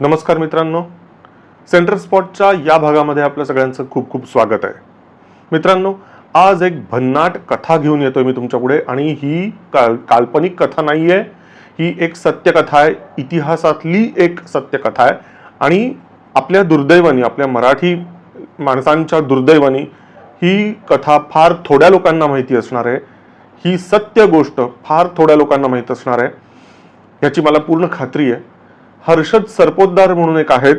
नमस्कार मित्रांनो. सेंटर स्पॉटच्या या भागामध्ये आपल्या सगळ्यांचं खूप खूप स्वागत आहे. मित्रांनो आज एक भन्नाट कथा घेऊन येतोय मी तुमच्यापुढे आणि ही काल काल्पनिक कथा नाही आहे ही एक सत्यकथा आहे. इतिहासातली एक सत्यकथा आहे. आणि आपल्या दुर्दैवानी आपल्या मराठी माणसांच्या दुर्दैवानी ही कथा फार थोड्या लोकांना माहिती असणार आहे. ही सत्य गोष्ट फार थोड्या लोकांना माहीत असणार आहे. याची मला पूर्ण खात्री आहे. हर्षद सरपोतदार म्हणून एक आहेत.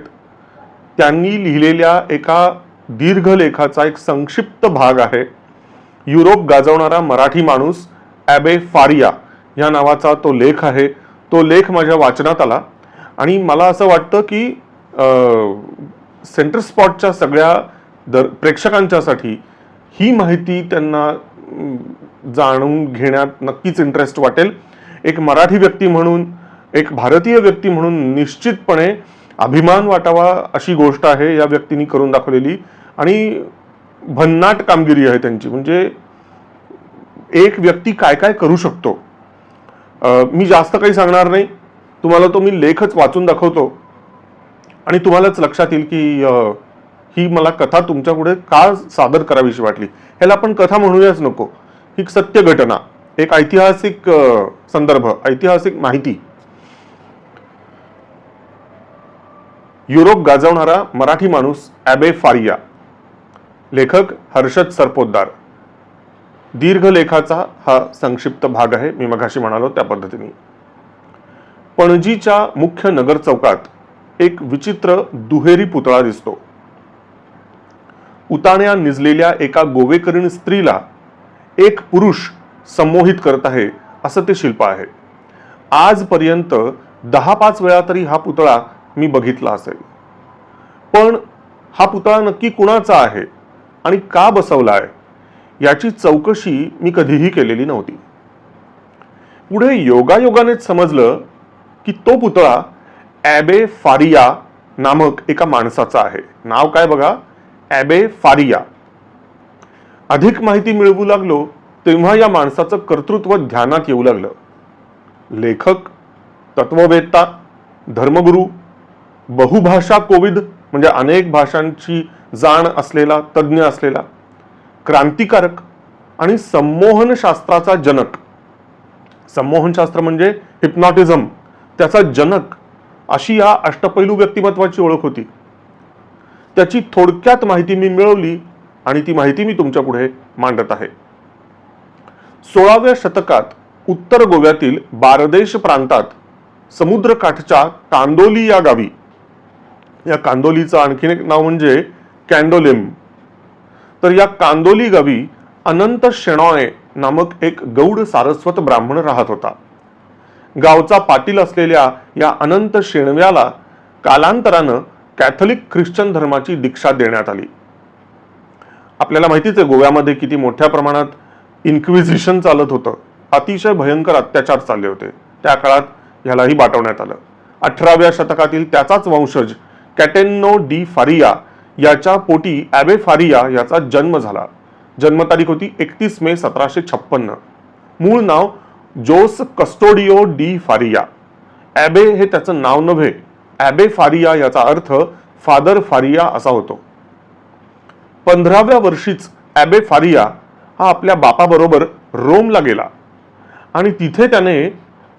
त्यांनी लिहिलेल्या एका दीर्घ लेखाचा एक संक्षिप्त भाग आहे. युरोप गाजवणारा मराठी माणूस ॲबे फारिया या नावाचा तो लेख आहे. तो लेख माझ्या वाचनात आला आणि मला असं वाटतं की सेंटर स्पॉटच्या सगळ्या दर प्रेक्षकांच्यासाठी ही माहिती त्यांना जाणून घेण्यात नक्कीच इंटरेस्ट वाटेल. एक मराठी व्यक्ती म्हणून एक भारतीय व्यक्ती म्हणून निश्चितपणे अभिमान वाटावा अशी गोष्ट आहे या व्यक्तीने करून दाखवलेली. आणि भन्नाट कामगिरी आहे त्यांची. म्हणजे एक व्यक्ती काय काय करू शकतो? मी जास्त काही सांगणार नाही. तुम्हाला तो मी लेखच वाचून दाखवतो. आणि तुम्हालाच लक्षात येईल की ही मला कथा तुमच्यापुढे का सादर करावीशी वाटली? ह्याला आपण कथा म्हणूयाच नको. ही सत्य घटना एक ऐतिहासिक संदर्भ ऐतिहासिक माहिती. युरोप गाजवणारा मराठी माणूस ॲबे फारिया. लेखक हर्षद सरपोतदार. दीर्घ लेखाचा हा संक्षिप्त भाग आहे. मी मघाशी म्हणालो त्या पद्धतीने. पणजीच्या मुख्य नगर चौकात एक विचित्र दुहेरी पुतळा दिसतो. उताण्या निजलेल्या एका गोवेकरीण स्त्रीला एक पुरुष संमोहित करत आहे असं ते शिल्प आहे. आजपर्यंत दहा पाच वेळा तरी हा पुतळा मी बघितला असेल. पण हा पुतळा नक्की कुणाचा आहे आणि का बसवला आहे याची चौकशी मी कधीही केलेली नव्हती. पुढे योगायोगानेच समजलं की तो पुतळा ॲबे फारिया नामक एका माणसाचा आहे. नाव काय बघा? ॲबे फारिया. अधिक माहिती मिळवू लागलो तेव्हा या माणसाचं कर्तृत्व ध्यानात येऊ लागलं. लेखक तत्ववेत्ता धर्मगुरू बहुभाषा कोविद म्हणजे अनेक भाषांची जाण असलेला तज्ज्ञ असलेला क्रांतिकारक आणि संमोहन शास्त्राचा जनक. संमोहन शास्त्र म्हणजे हिप्नॉटिझम. त्याचा जनक अशी या अष्टपैलू व्यक्तिमत्वाची ओळख होती. त्याची थोडक्यात माहिती मी मिळवली आणि ती माहिती मी तुमच्यापुढे मांडत आहे. सोळाव्या शतकात उत्तर गोव्यातील बारदेश प्रांतात समुद्रकाठच्या तांदोली या गावी या कांदोलीचं आणखीन एक नाव म्हणजे कॅन्डोलिम. तर या कांदोली गावी अनंत शेणॉय नामक एक गौड सारस्वत ब्राह्मण राहत होता. गावचा पाटील असलेल्या या अनंत शेणव्याला कालांतरानं कॅथलिक ख्रिश्चन धर्माची दीक्षा देण्यात आली. आपल्याला माहितीच आहे गोव्यामध्ये किती मोठ्या प्रमाणात इन्क्विझिशन चालत होतं. अतिशय भयंकर अत्याचार चालले होते. त्या काळात ह्यालाही बाटवण्यात आलं. अठराव्या शतकातील त्याचाच वंशज कॅटेन्नो डी फारिया याच्या पोटी ॲबे फारिया याचा जन्म झाला. जन्मतारीख होती एकतीस मे सतराशे छप्पन्न. मूळ नाव जोस कस्टोडिओ डी फारिया. ॲबे हे त्याचं नाव नव्हे. ॲबे फारिया याचा अर्थ फादर फारिया असा होतो. पंधराव्या वर्षीच ॲबे फारिया हा आपल्या बापाबरोबर रोमला गेला. आणि तिथे त्याने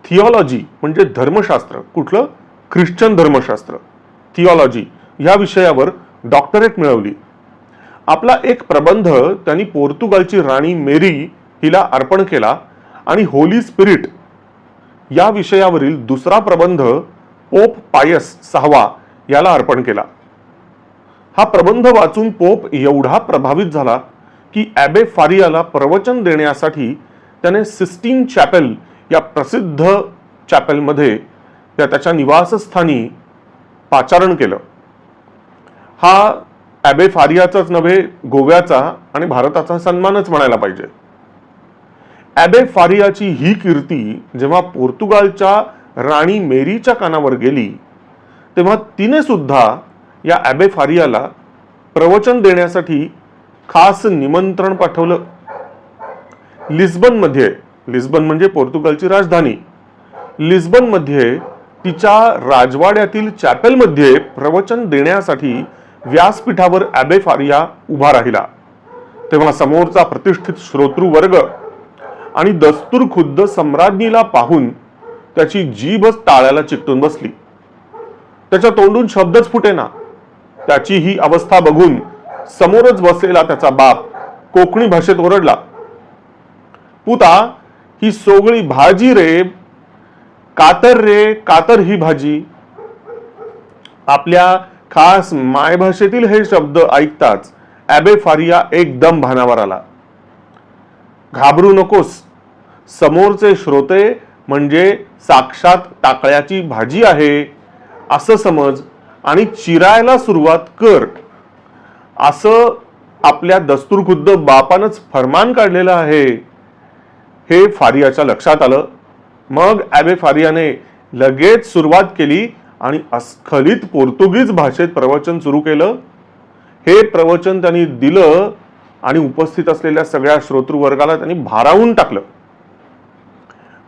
थिओलॉजी म्हणजे धर्मशास्त्र कुठलं? ख्रिश्चन धर्मशास्त्र. थिओलॉजी ह्या विषयावर डॉक्टरेट मिळवली. आपला एक प्रबंध त्यांनी पोर्तुगालची राणी मेरी हिला अर्पण केला आणि होली स्पिरिट या विषयावरील दुसरा प्रबंध पोप पायस सहावा याला अर्पण केला. हा प्रबंध वाचून पोप एवढा प्रभावित झाला की ॲबे फारियाला प्रवचन देण्यासाठी त्याने सिस्टीन चॅपेल या प्रसिद्ध चॅपेलमध्ये त्या त्याच्या निवासस्थानी पाचारण केलं. हा ॲबे फारियाचाच नव्हे गोव्याचा आणि भारताचा सन्मानच म्हणायला पाहिजे. ॲबे फारियाची ही कीर्ती जेव्हा पोर्तुगालच्या राणी मेरीच्या कानावर गेली तेव्हा तिने सुद्धा या ॲबे फारियाला प्रवचन देण्यासाठी खास निमंत्रण पाठवलं. लिस्बनमध्ये लिस्बन म्हणजे पोर्तुगालची राजधानी. लिस्बनमध्ये तिच्या राजवाड्यातील चॅपेलमध्ये प्रवचन देण्यासाठी व्यासपीठावर ॲबे फारिया उभा राहिला. तेव्हा समोरचा प्रतिष्ठित श्रोतृवर्ग आणि दस्तूर खुद्द सम्राज्ञीला पाहून त्याची जीभच टाळ्याला चिकटून बसली. त्याच्या तोंडून शब्दच फुटेना त्याची ही अवस्था बघून समोरच बसलेला त्याचा बाप कोकणी भाषेत ओरडला. पुता ही सोगळी भाजी रे कातर रे कातर ही भाजी. आपल्या खास मायभाषेतील हे शब्द ऐकताच ॲबे फारिया एकदम भानावर आला. घाबरू नकोस. समोरचे श्रोते म्हणजे साक्षात टाकळ्याची भाजी आहे. असं समज आणि चिरायला सुरुवात कर. असं आपल्या दस्तूरखुद्द बापानच फरमान काढलेलं आहे. हे फारियाच्या लक्षात आलं. मग ॲबे फारियाने लगेच सुरुवात केली आणि अस्खलित पोर्तुगीज भाषेत प्रवचन सुरू केलं. हे प्रवचन त्यांनी दिलं आणि उपस्थित असलेल्या सगळ्या श्रोतृवर्गाला त्यांनी भारावून टाकलं.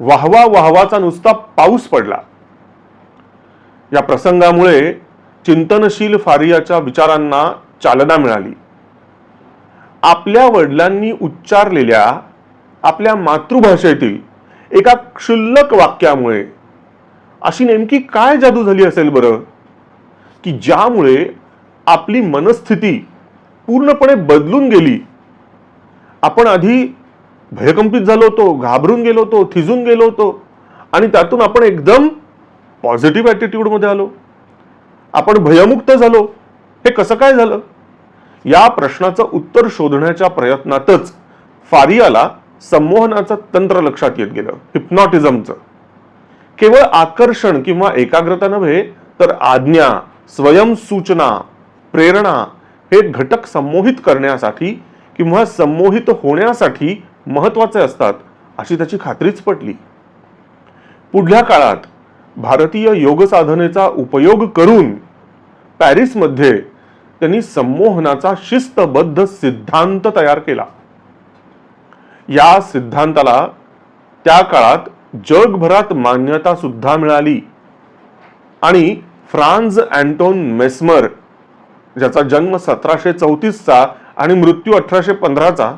वाहवा वाहवाचा नुसता पाऊस पडला. या प्रसंगामुळे चिंतनशील फारियाच्या विचारांना चालना मिळाली. आपल्या वडिलांनी उच्चारलेल्या आपल्या मातृभाषेतील एका क्षुल्लक वाक्यामुळे अशी नेमकी काय जादू झाली असेल बरं? की ज्यामुळे आपली मनस्थिती पूर्णपणे बदलून गेली. आपण आधी भयकंपित झालो होतो घाबरून गेलो होतो थिजून गेलो होतो आणि त्यातून आपण एकदम पॉझिटिव्ह ॲटिट्यूडमध्ये आलो. आपण भयमुक्त झालो. हे कसं काय झालं? या प्रश्नाचं उत्तर शोधण्याच्या प्रयत्नातच फारियाला संमोहनाचं तंत्र लक्षात येत गेलं. हिप्नॉटिझमचं केवळ आकर्षण किंवा एकाग्रता नव्हे तर आज्ञा स्वयंसूचना प्रेरणा हे घटक संमोहित करण्यासाठी किंवा संमोहित होण्यासाठी महत्त्वाचे असतात अशी त्याची खात्रीच पटली. पुढल्या काळात भारतीय योग साधनेचा उपयोग करून पॅरिसमध्ये त्यांनी संमोहनाचा शिस्तबद्ध सिद्धांत तयार केला. या सिद्धांताला त्या काळात जगभरात मान्यता सुद्धा मिळाली. आणि फ्रान्झ अँटोन मेस्मर ज्याचा जन्म सतराशे चौतीसचा आणि मृत्यू अठराशे पंधराचा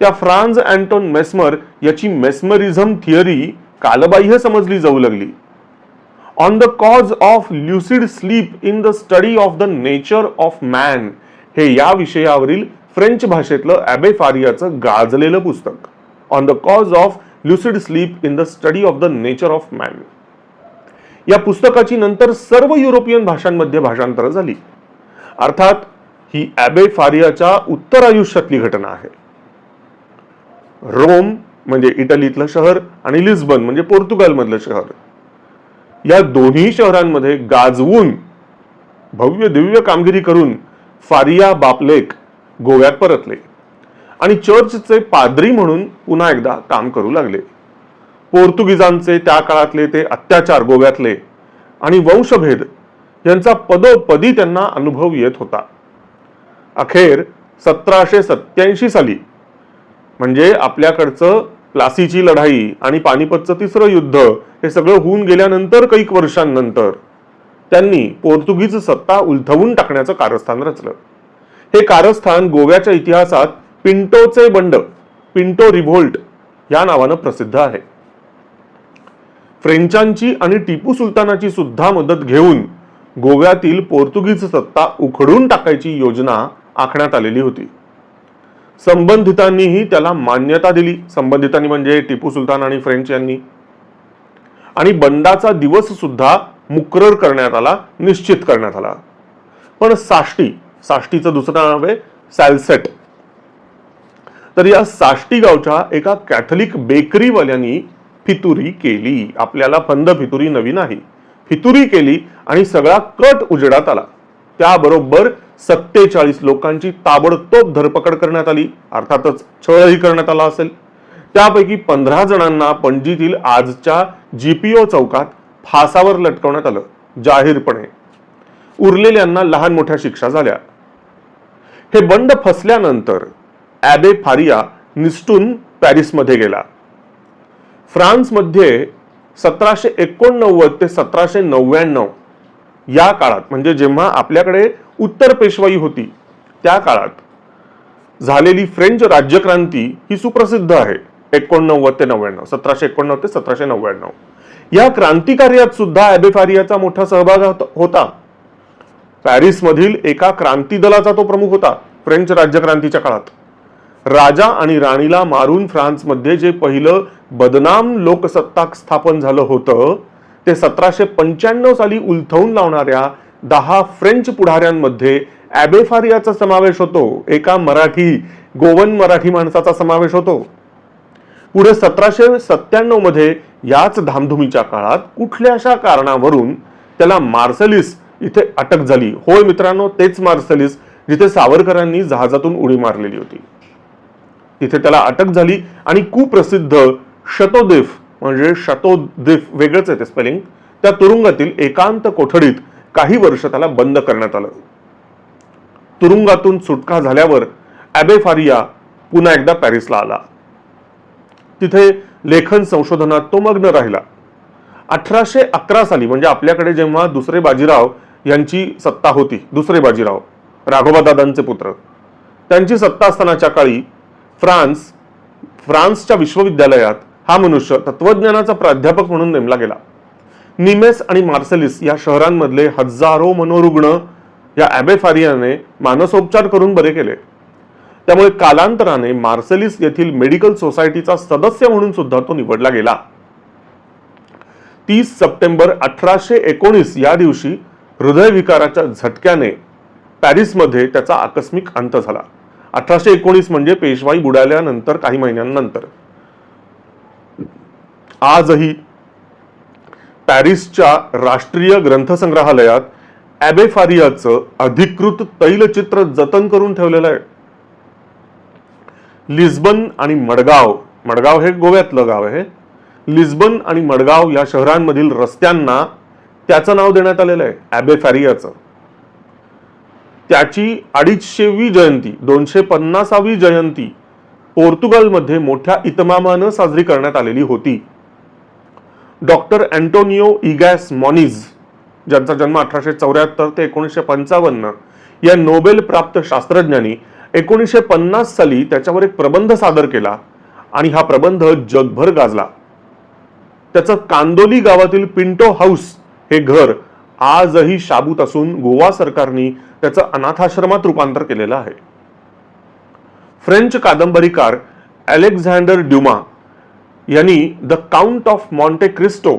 त्या फ्रान्झ अँटोन मेस्मर याची मेस्मरिझम थिअरी कालबाह्य समजली जाऊ लागली. On the cause of lucid sleep in the study of the nature of man हे या विषयावरील फ्रेंच भाषेतलं ॲबे फारियाचं गाजलेलं पुस्तक. On the cause of lucid sleep in the study of the nature of man या पुस्तकाची नंतर सर्व युरोपियन भाषांमध्ये भाषांतर झाली. अर्थात ही ॲबे फारियाच्या उत्तर आयुष्यातली घटना आहे. रोम म्हणजे इटलीतलं शहर आणि लिस्बन म्हणजे पोर्तुगालमधलं शहर. या दोन्ही शहरांमध्ये गाजवून भव्य दिव्य कामगिरी करून फारिया बापलेक गोव्यात परतले. आणि चर्चचे पादरी म्हणून पुन्हा एकदा काम करू लागले. पोर्तुगीजांचे त्या काळातले ते अत्याचार गोव्यातले आणि वंशभेद यांचा पदोपदी त्यांना अनुभव येत होता. अखेर सतराशे सत्याऐंशी साली म्हणजे आपल्याकडचं प्लासीची लढाई आणि पानिपतचं तिसरं युद्ध हे सगळं होऊन गेल्यानंतर काही वर्षांनंतर त्यांनी पोर्तुगीज सत्ता उलथवून टाकण्याचं कारस्थान रचलं. हे कारस्थान गोव्याच्या इतिहासात पिंटोचे बंड पिंटो रिव्होल्ट या नावानं प्रसिद्ध आहे. फ्रेंचांची आणि टिपू सुलतानाची सुद्धा मदत घेऊन गोव्यातील पोर्तुगीज सत्ता उखडून टाकायची योजना आखण्यात आलेली होती. संबंधितांनीही त्याला मान्यता दिली. संबंधितांनी म्हणजे टिपू सुलतान आणि फ्रेंच यांनी. आणि बंडाचा दिवस सुद्धा मुक्रर करण्यात आला निश्चित करण्यात आला. पण साष्टी साष्टीचं दुसरं नाव आहे? सॅलसेट. तर या साष्टी गावच्या एका कॅथलिक बेकरीवाल्यांनी फितुरी केली. आपल्याला फंद फितुरी नवीन आहे. फितुरी केली आणि सगळा कट उजेडात आला. त्याबरोबर सत्तेचाळीस लोकांची ताबडतोब धरपकड करण्यात आली. अर्थातच छळही करण्यात आला असेल. त्यापैकी पंधरा जणांना पणजीतील आजच्या जीपीओ चौकात फासावर लटकवण्यात आलं जाहीरपणे. उरलेल्यांना लहान मोठ्या शिक्षा झाल्या. हे बंड फसल्यानंतर ॲबे फारिया निसटून पॅरिसमध्ये गेला. फ्रान्समध्ये सतराशे एकोणनव्वद ते सतराशे नव्याण्णव या काळात म्हणजे जेव्हा आपल्याकडे उत्तर पेशवाई होती त्या काळात झालेली फ्रेंच राज्यक्रांती ही सुप्रसिद्ध आहे एकोणनव्वद ते नव्याण्णव सतराशे एकोणनव्वद ते सतराशे नव्याण्णव. या क्रांतिकार्यात सुद्धा ॲबेफारियाचा मोठा सहभाग होता. पॅरिसमधील एका क्रांती दलाचा तो प्रमुख होता फ्रेंच राज्यक्रांतीच्या काळात. राजा आणि राणीला मारून फ्रान्समध्ये जे पहिलं बदनाम लोकसत्ताक स्थापन झालं होतं ते सतराशे पंच्याण्णव साली उलथवून लावणाऱ्या दहा फ्रेंच पुढाऱ्यांमध्ये ॲबेफारियाचा समावेश होतो. एका मराठी गोवन मराठी माणसाचा समावेश होतो. पुढे सतराशे सत्त्याण्णवमध्ये याच धामधुमीच्या काळात कुठल्याशा कारणावरून त्याला मार्सलिस इथे अटक झाली. होय मित्रांनो तेच मार्सलीस जिथे सावरकरांनी जहाजातून उडी मारलेली होती. तिथे त्याला अटक झाली आणि कुप्रसिद्ध शतोदेफ म्हणजे शतोदेफ वेगळंच आहे ते स्पेलिंग त्या तुरुंगातील एकांत कोठडीत काही वर्ष त्याला बंद करण्यात आलं. तुरुंगातून सुटका झाल्यावर ॲबेफारिया पुन्हा एकदा पॅरिसला आला. तिथे लेखन संशोधनात तो मग्न राहिला. अठराशे अकरा साली म्हणजे आपल्याकडे जेव्हा दुसरे बाजीराव यांची सत्ता होती दुसरे बाजीराव राघोबादादांचे पुत्र. त्यांची सत्ता असतानाच्या काळी फ्रान्स फ्रान्सच्या विश्वविद्यालयात हा मनुष्य तत्वज्ञानाचा प्राध्यापक म्हणून नेमला गेला. निमेस आणि मार्सेलिस या शहरांमधले हजारो मनोरुग्ण या ॲबेफारियाने मानसोपचार करून बरे केले. त्यामुळे कालांतराने मार्सेलिस येथील मेडिकल सोसायटीचा सदस्य म्हणून सुद्धा तो निवडला गेला. तीस सप्टेंबर अठराशे एकोणीस या दिवशी हृदयविकाराच्या झटक्याने पॅरिसमध्ये त्याचा आकस्मिक अंत झाला. अठराशे एकोणीस म्हणजे पेशवाई बुडाल्यानंतर काही महिन्यांनंतर. आजही पॅरिसच्या राष्ट्रीय ग्रंथसंग्रहालयात ॲबेफारियाचं अधिकृत तैलचित्र जतन करून ठेवलेलं आहे. लिस्बन आणि मडगाव मडगाव हे गोव्यातलं गाव आहे. लिस्बन आणि मडगाव या शहरांमधील रस्त्यांना त्याचं नाव देण्यात आलेलं आहे ॲबेफॅरियाचं त्याची अडीचशेवी जयंती दोनशे पन्नासावी जयंती पोर्तुगालमध्ये मोठ्या इतमामानं साजरी करण्यात आलेली होती. डॉक्टर अँटोनिओ इगॅस मॉनिज ज्यांचा जन्म अठराशे चौऱ्याहत्तर ते एकोणीसशे पंचावन्न या नोबेल प्राप्त शास्त्रज्ञांनी एकोणीसशे पन्नास साली त्याच्यावर एक प्रबंध सादर केला आणि हा प्रबंध जगभर गाजला. त्याचं कांदोली गावातील पिंटो हाऊस हे घर आजही शाबूत असून गोवा सरकारने त्याचं अनाथाश्रमात रूपांतर केलेलं आहे. फ्रेंच कादंबरीकार अलेक्झांडर ड्युमा यांनी the Count of Monte Cristo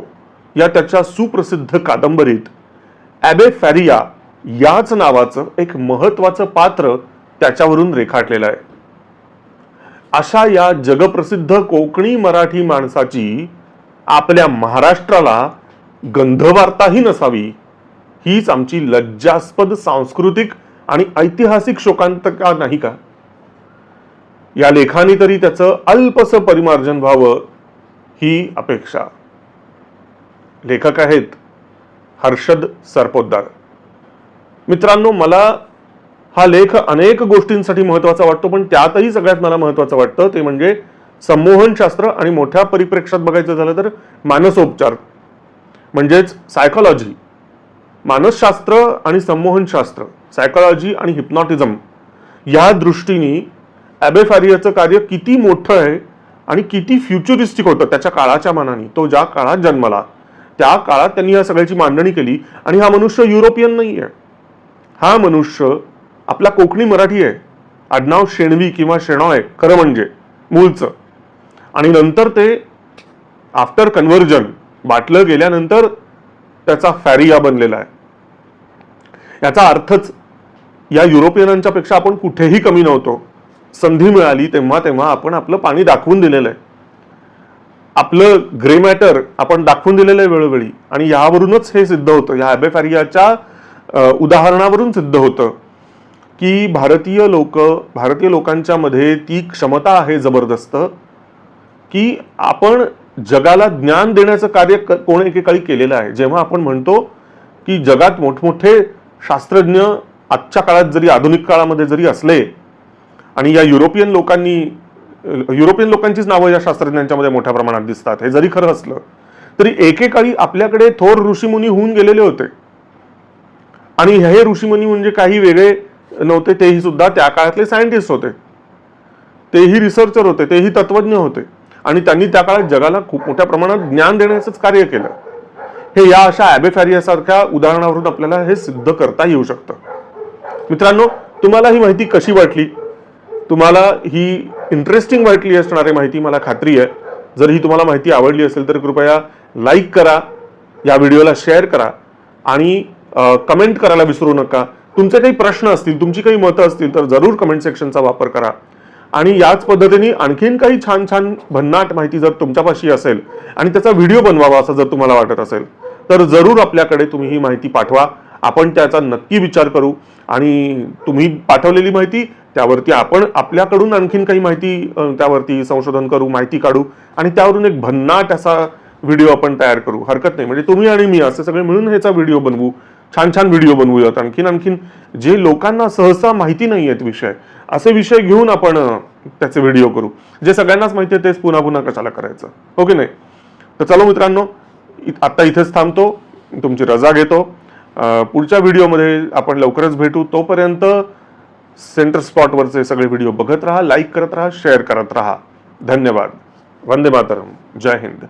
या त्याच्या सुप्रसिद्ध कादंबरीत ॲबे फॅरिया याच नावाचं एक महत्वाचं पात्र त्याच्यावरून रेखाटलेलं आहे. अशा या जगप्रसिद्ध कोकणी मराठी माणसाची आपल्या महाराष्ट्राला गंधवार्ताही नसावी. हीच आमची लज्जास्पद सांस्कृतिक आणि ऐतिहासिक शोकांतिका नाही का? या लेखाने तरी त्याचं अल्पस परिमार्जन व्हावं ही अपेक्षा. लेखक आहेत हर्षद सरपोतदार. मित्रांनो मला हा लेख अनेक गोष्टींसाठी महत्त्वाचा वाटतो पण त्यातही सगळ्यात मला महत्वाचं वाटतं ते म्हणजे संमोहनशास्त्र आणि मोठ्या परिप्रेक्षात बघायचं झालं तर मानसोपचार. म्हणजेच सायकॉलॉजी मानसशास्त्र आणि संमोहनशास्त्र सायकॉलॉजी आणि हिप्नॉटिझम या दृष्टीने ॲबेफॅरियाचं कार्य किती मोठं आहे आणि किती फ्युचरिस्टिक होतं त्याच्या काळाच्या मानाने. तो ज्या काळात जन्मला त्या काळात त्यांनी या सगळ्याची मांडणी केली आणि हा मनुष्य युरोपियन नाही आहे. हा मनुष्य आपला कोकणी मराठी आहे. आडनाव शेणवी किंवा शेणॉय खरं म्हणजे मूळचं. आणि नंतर ते आफ्टर कन्व्हर्जन बाटलं गेल्यानंतर त्याचा फॅरिया बनलेला आहे. याचा अर्थच या युरोपियनांच्या पेक्षा आपण कुठेही कमी नव्हतो. संधी मिळाली तेव्हा तेव्हा आपण आपलं पाणी दाखवून दिलेलं आहे. आपलं ग्रे मॅटर आपण दाखवून दिलेलं आहे वेळोवेळी आणि यावरूनच हे सिद्ध होतं. या ॲबेफॅरियाच्या उदाहरणावरून सिद्ध होतं की भारतीय लोक भारतीय लोकांच्या मध्ये ती क्षमता आहे जबरदस्त की आपण जगाला ज्ञान देण्याचं कार्य कोण एकेकाळी केलेलं आहे. जेव्हा आपण म्हणतो की जगात मोठमोठे शास्त्रज्ञ आजच्या काळात जरी आधुनिक काळामध्ये जरी असले आणि या युरोपियन लोकांनी युरोपियन लोकांचीच नावं या शास्त्रज्ञांच्या मध्ये मोठ्या प्रमाणात दिसतात. हे जरी खरं असलं तरी एकेकाळी आपल्याकडे थोर ऋषीमुनी होऊन गेलेले होते. आणि हे ऋषीमुनी म्हणजे काही वेगळे नव्हते तेही सुद्धा त्या काळातले सायंटिस्ट होते. तेही रिसर्चर होते तेही तत्वज्ञ होते. आणि त्यांनी त्या काळात जगाला खूप मोठ्या प्रमाणात ज्ञान देण्याचंच कार्य केलं. हे या अशा ॲबेफॅरियासारख्या उदाहरणावरून आपल्याला हे सिद्ध करता येऊ शकतं. मित्रांनो तुम्हाला ही माहिती कशी वाटली? तुम्हाला ही इंटरेस्टिंग वाटली असणारी माहिती मला खात्री आहे. जर ही तुम्हाला माहिती आवडली असेल तर कृपया लाईक करा या व्हिडिओला शेअर करा आणि कमेंट करायला विसरू नका. तुमचे काही प्रश्न असतील तुमची काही मतं असतील तर जरूर कमेंट सेक्शनचा वापर करा. आणि याच पद्धतीने आणखीन काही छान छान भन्नाट माहिती जर तुमच्यापाशी असेल आणि त्याचा व्हिडिओ बनवावा असं जर तुम्हाला वाटत असेल तर जरूर आपल्याकडे तुम्ही ही माहिती पाठवा. आपण त्याचा नक्की विचार करू आणि तुम्ही पाठवलेली माहिती त्यावरती आपण आपल्याकडून आणखीन काही माहिती त्यावरती संशोधन करू माहिती काढू आणि त्यावरून एक भन्नाट असा व्हिडिओ आपण तयार करू. हरकत नाही. म्हणजे तुम्ही आणि मी असे सगळे मिळून ह्याचा व्हिडिओ बनवू. छान छान व्हिडिओ बनवूयात. आणखीन आणखीन जे लोकांना सहसा माहिती नाही आहेत विषय असे विषय घेऊन आपण त्याचे व्हिडिओ करू. जे सगळ्यांनाच माहिती आहे तेच पुन्हा पुन्हा कशाला करायचं. हो की नाही? तर चलो मित्रांनो आत्ता इथेच थांबतो. तुमची रजा घेतो. पुढच्या व्हिडिओमध्ये आपण लवकरच भेटू. तोपर्यंत सेंटर स्पॉटवरचे सगळे व्हिडिओ बघत राहा लाईक करत राहा शेअर करत राहा. धन्यवाद. वंदे मातरम. जय हिंद.